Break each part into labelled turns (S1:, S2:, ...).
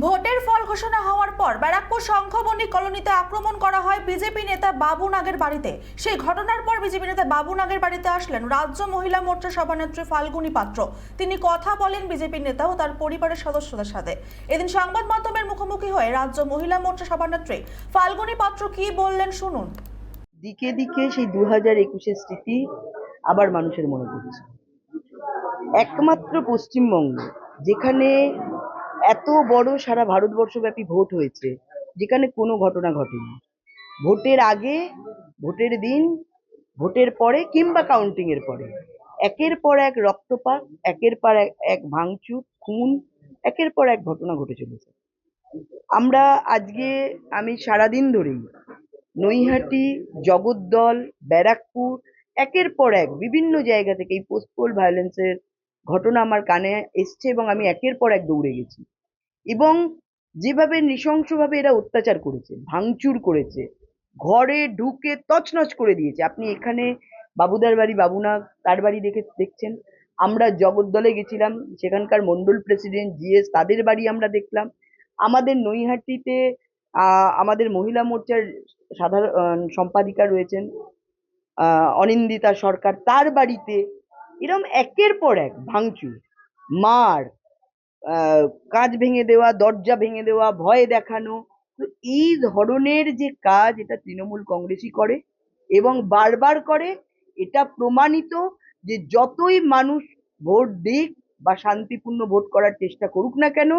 S1: ভোটের ফল ঘোষণা হওয়ার পর ব্যারাকপুর শঙ্খবনী কলোনিতে আক্রমণ করা হয় বিজেপি নেতা বাবু নাগের বাড়িতে। সেই ঘটনার পর বিজেপি নেতা বাবু নাগের বাড়িতে আসলেন রাজ্য মহিলা মোর্চা সভানেত্রী ফাল্গুনী পাত্র। তিনি কথা বলেন বিজেপি নেতা ও তার পরিবারের সদস্যদের সাথে। এদিন সংবাদ মাধ্যমের মুখোমুখি হয়ে রাজ্য মহিলা মোর্চা সভানেত্রী ফাল্গুনী পাত্র কি বললেন শুনুন।
S2: দিকে দিকে সেই দু হাজার একুশের স্মৃতি আবার মানুষের মনে পড়ছে। একমাত্র পশ্চিমবঙ্গ যেখানে এত বড় সারা ভারতবর্ষব্যাপী ভোট হয়েছে, যেখানে কোনো ঘটনা ঘটেনি। ভোটের আগে, ভোটের দিন, ভোটের পরে কিংবা কাউন্টিং এর পরে। একের পর এক রক্তপাত, একের পর এক এক ভাঙচুর, খুন, একের পর এক ঘটনা ঘটে চলেছে। আমরা আজকে, আমি সারাদিন ধরেই নৈহাটি, জগদ্দল, ব্যারাকপুর, একের পর এক বিভিন্ন জায়গা থেকে এই পোস্টপোল ভায়োলেন্সের ঘটনা আমার কানে এসছে এবং আমি একের পর এক দৌড়ে গেছি। এবং যেভাবে নৃশংসভাবে এরা অত্যাচার করেছে, ভাঙচুর করেছে, ঘরে ঢুকে তছনছ করে দিয়েছে। আপনি এখানে বাবুদার বাড়ি, বাবুনা তার বাড়ি দেখে দেখছেন। আমরা জগদ্দলে গেছিলাম, সেখানকার মন্ডল প্রেসিডেন্ট জিএস তাদের বাড়ি আমরা দেখলাম। আমাদের নৈহাটিতে আমাদের মহিলা মোর্চার সাধারণ সম্পাদিকা রয়েছেন অনিন্দিতা সরকার। তার বাড়িতে এরম একের পর এক ভাঙচুর, মার কাঁচ ভেঙে দেওয়া, দরজা ভেঙে দেওয়া, ভয় দেখানো। তো এই ধরনের যে কাজ এটা তৃণমূল কংগ্রেসই করে এবং বারবার করে, এটা প্রমাণিত যে যতই মানুষ ভোট দিক বা শান্তিপূর্ণ ভোট করার চেষ্টা করুক না কেন,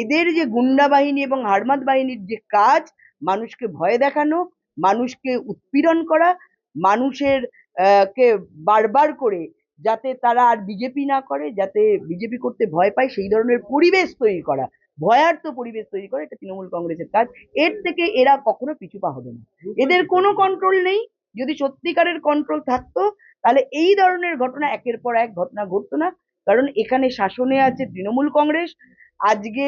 S2: এদের যে গুন্ডা বাহিনী এবং হারমাত বাহিনীর যে কাজ, মানুষকে ভয় দেখানো, মানুষকে উৎপীড়ন করা, মানুষের কে বারবার করে যাতে তারা আর বিজেপি না করে, যাতে বিজেপি করতে ভয় পায়, সেই ধরনের পরিবেশ তৈরি করা ভয়ার্থ পরিবেশ তৈরি করা, এটা তৃণমূল কংগ্রেসের কাজ। এর থেকে এরা কখনো পিছু পা হবে না। এদের কোনো কন্ট্রোল নেই। যদি সত্যিকারের কন্ট্রোল থাকতো, তাহলে এই ধরনের ঘটনা একের পর এক ঘটনা ঘটতো না। কারণ এখানে শাসনে আছে তৃণমূল কংগ্রেস। আজকে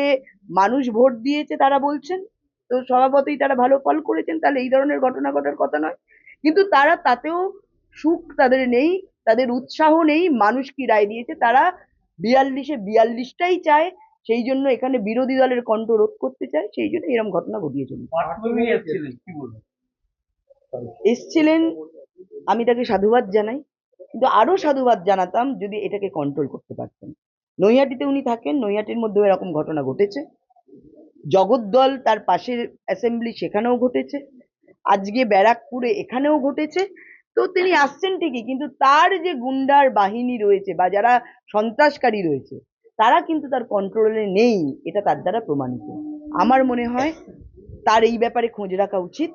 S2: মানুষ ভোট দিয়েছে তারা বলছেন। তো স্বভাবতই তারা ভালো ফল করেছেন। তাহলে এই ধরনের ঘটনা ঘটার কথা নয়। কিন্তু তারা তাতেও সুখ তাদের নেই। তাদের উৎসাহ নেই মানুষ কি রায় দিয়েছে? তারা বিয়াল্লিশে বিয়াল্লিশটাই চায় সেই জন্য এখানে বিরোধী দলের কণ্ঠ রোধ করতে চায় সেই জন্য এরকম ঘটনা ঘটিয়ে চলেছে।
S3: পার্থভূমি এসেছিলেন কি বলবেন?
S2: এসছিলেন আমি তাকে সাধুবাদ জানাই কিন্তু আরও সাধুবাদ জানাতাম যদি এটাকে কন্ট্রোল করতে পারতেন। নৈহাটিতে উনি থাকেন নৈহাটির মধ্যেও এরকম ঘটনা ঘটেছে। জগদ্দল তার পাশের অ্যাসেম্বলি সেখানেও ঘটেছে। আজকে ব্যারাকপুরে এখানেও ঘটেছে। তো তিনি আসছেন ঠিকই, কিন্তু তার যে গুন্ডার বাহিনী রয়েছে বা যারা সন্ত্রাসকারী রয়েছে, তারা কিন্তু তার কন্ট্রোলে নেই, এটা তার দ্বারা প্রমাণিত। আমার মনে হয় তার এই ব্যাপারে খোঁজ রাখা উচিত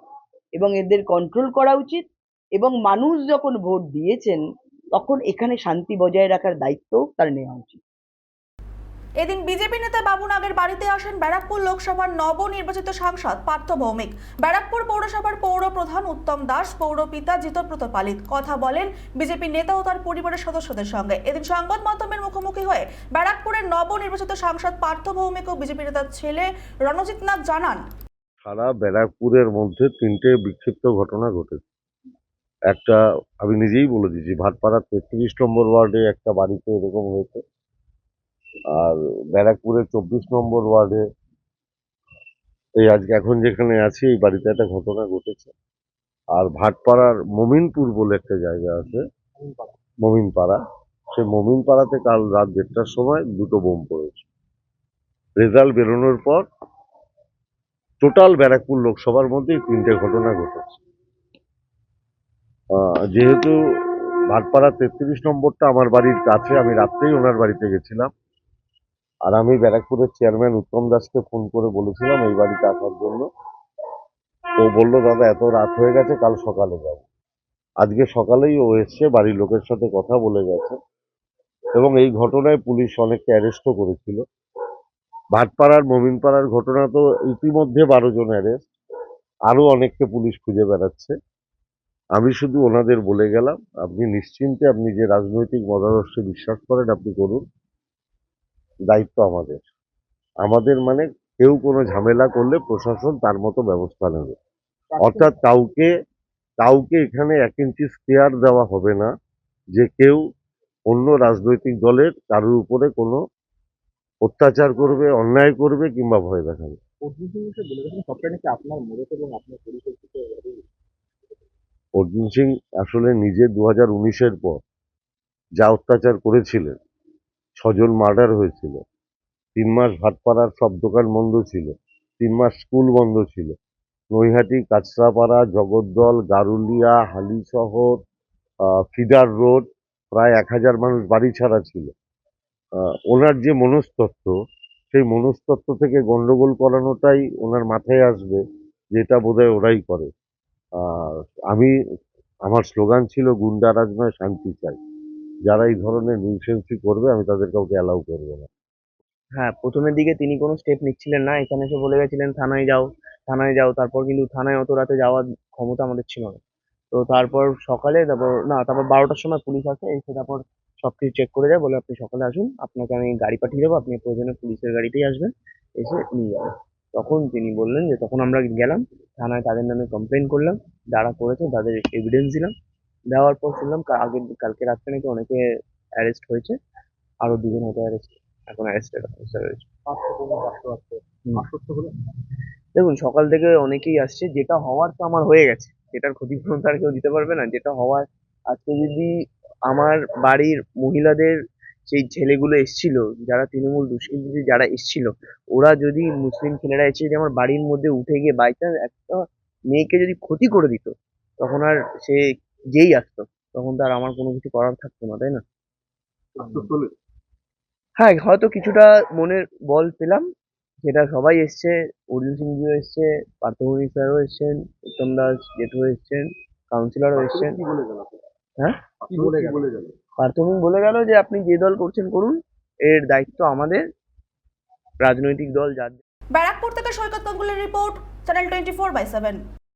S2: এবং এদের কন্ট্রোল করা উচিত এবং মানুষ যখন ভোট দিয়েছেন, তখন এখানে শান্তি বজায় রাখার দায়িত্ব তার নেওয়া উচিত।
S1: এদিন বিজেপি নেতা বাবু নাগের বাড়িতে আসেন ব্যারাকপুর লোকসভার নবনির্বাচিত সাংসদ পার্থ ভৌমিক। ব্যারাকপুর পৌরসভার পৌর প্রধান উত্তম দাস, পৌর পিতা জিতব্রত পালিত। কথা বলেন বিজেপি নেতা ও তার পরিবারের সদস্যদের সঙ্গে। এদিন সংবাদ মাধ্যমের মুখোমুখি হয়ে ব্যারাকপুরের নবনির্বাচিত সাংসদ পার্থ ভৌমিক ও বিজেপি নেতার ছেলে রণজিৎ নাথ জানান,
S4: সারা ব্যারাকপুরের মধ্যে তিনটে বিক্ষিপ্ত ঘটনা ঘটেছে। একটা আমি নিজেই বলে দিয়েছি, ভাটপাড়ার তেত্রিশ নম্বর ওয়ার্ডে একটা বাড়িতে এরকম হয়েছে। আর ব্যারাকপুরের চব্বিশ নম্বর ওয়ার্ডে এই আজকে এখন যেখানে আছি, এই বাড়িতে একটা ঘটনা ঘটেছে। আর ভাটপাড়ার মমিনপুর বলে একটা জায়গা আছে, মমিনপাড়া। সেই মমিনপাড়াতে কাল রাত দেড়টার সময় দুটো বোম পড়েছে। রেজাল্ট বেরোনোর পর টোটাল ব্যারাকপুর লোকসভার মধ্যে তিনটে ঘটনা ঘটেছে। যেহেতু ভাটপাড়া তেত্রিশ নম্বরটা আমার বাড়ির কাছে, আমি রাত্রেই ওনার বাড়িতে গেছিলাম। আর আমি ব্যারাকপুরের চেয়ারম্যান উত্তম দাসকে ফোন করে বলেছিলাম এই বাড়িতে আসার জন্য। ও বলল, দাদা, এত রাত হয়ে গেছে, কাল সকালে যাব। আজকে সকালেই ও এসছে বাড়ির লোকের সাথে কথা বলে গেছে এবং এই ঘটনায় পুলিশ অনেককে অ্যারেস্টও করেছিল। ভাটপাড়ার, মমিনপাড়ার ঘটনা তো ইতিমধ্যে বারো জন অ্যারেস্ট আরও অনেককে পুলিশ খুঁজে বেড়াচ্ছে। আমি শুধু ওনাদের বলে গেলাম, আপনি নিশ্চিন্তে, আপনি যে রাজনৈতিক মতাদর্শে বিশ্বাস করেন, আপনি করুন। দায়িত্ব আমাদের। আমাদের মানে কেউ কোনো ঝামেলা করলে প্রশাসন তার মতো ব্যবস্থা নেবে। অর্থাৎ কাউকে কাউকে এখানে এক ইঞ্চি স্পেয়ার দেওয়া হবে না যে কেউ অন্য রাজনৈতিক দলের কারোর উপরে কোনো অত্যাচার করবে অন্যায় করবে কিংবা ভয় দেখাবে।
S3: সিং
S4: অর্জুন সিং আসলে নিজে দু হাজার উনিশের পর যা অত্যাচার করেছিলেন ছজন মার্ডার হয়েছিল। তিন মাস ভাটপাড়ার সব দোকান বন্ধ ছিল। তিন মাস স্কুল বন্ধ ছিল। নৈহাটি, কাঁচরাপাড়া, জগদ্দল, গারুলিয়া, হালিশহর ফিডার রোড প্রায় এক হাজার মানুষ বাড়ি ছাড়া ছিল। ওনার যে মনস্তত্ত্ব, সেই মনস্তত্ত্ব থেকে গন্ডগোল করানোটাই ওনার মাথায় আসবে, যেটা বোধহয় ওরাই করে। আমি, আমার স্লোগান ছিল গুন্ডারাজ নয়, শান্তি চাই। যারা এই ধরনের নিউসেন্সি করবে, আমি তাদের কাউকে অ্যালাউ করব না।
S5: হ্যাঁ প্রথমের দিকে তিনি কোনো স্টেপ নিচ্ছিলেন না। এখানে এসে বলে গেছিলেন, থানায় যাও থানায় যাও। তারপর কিন্তু থানায় অত রাতে যাওয়ার ক্ষমতা আমাদের ছিল না। তো তারপর সকালে, তারপর, না, তারপর বারোটার সময় পুলিশ আসে, এসে তারপর সব কিছু চেক করে যায়, বলে, আপনি সকালে আসুন, আপনাকে আমি গাড়ি পাঠিয়ে দেবো, আপনি প্রয়োজনে পুলিশের গাড়িতেই আসবেন, এসে নিয়ে যাবেন। তখন তিনি বললেন যে, তখন আমরা গেলাম, থানায় তাদের নামে কমপ্লেন করলাম, যারা করেছে তাদের এভিডেন্স দিলাম। দেওয়ার পর শুনলাম আগের কালকে রাত্রে নাকি অনেকে অ্যারেস্ট হয়েছে। আরও দুজন হয়তো অ্যারেস্ট এখন অ্যারেস্টেড রয়েছে।
S3: আশ্বস্ত
S5: দেখুন সকাল থেকে অনেকেই আসছে। যেটা হওয়ার তো আমার হয়ে গেছে। যেটার ক্ষতিপূরণ তো আর কেউ দিতে পারবে না। যেটা হওয়ার আজকে যদি আমার বাড়ির মহিলাদের সেই ছেলেগুলো এসছিল যারা তৃণমূল দুষ্কৃতী যারা এসছিল ওরা যদি মুসলিম ছেলেরা এসে যদি আমার বাড়ির মধ্যে উঠে গিয়ে বাই চান্স একটা মেয়েকে যদি ক্ষতি করে দিত তখন আর সে যেই আসতো। তখন তো আর আমার কোনো কিছু করার থাকতো না তাই না? হ্যাঁ হয়তো কিছুটা মনের বল পেলাম। যেটা সবাই এসছে অর্জুন সিংজিও এসছে পার্থভূমি স্যারও এসছেন উত্তম দাস জেঠু এসছেন কাউন্সিলরও এসছেন।
S3: কি বলে গেল?
S5: হ্যাঁ?
S3: কি বলে গেল?
S5: পার্থভূমি বলে গেল যে আপনি যে দল করছেন করুন। এর দায়িত্ব আমাদের। রাজনৈতিক দল যার
S1: ব্যারাকপুর থেকে Saikat গাঙ্গুলির report channel twenty four by seven.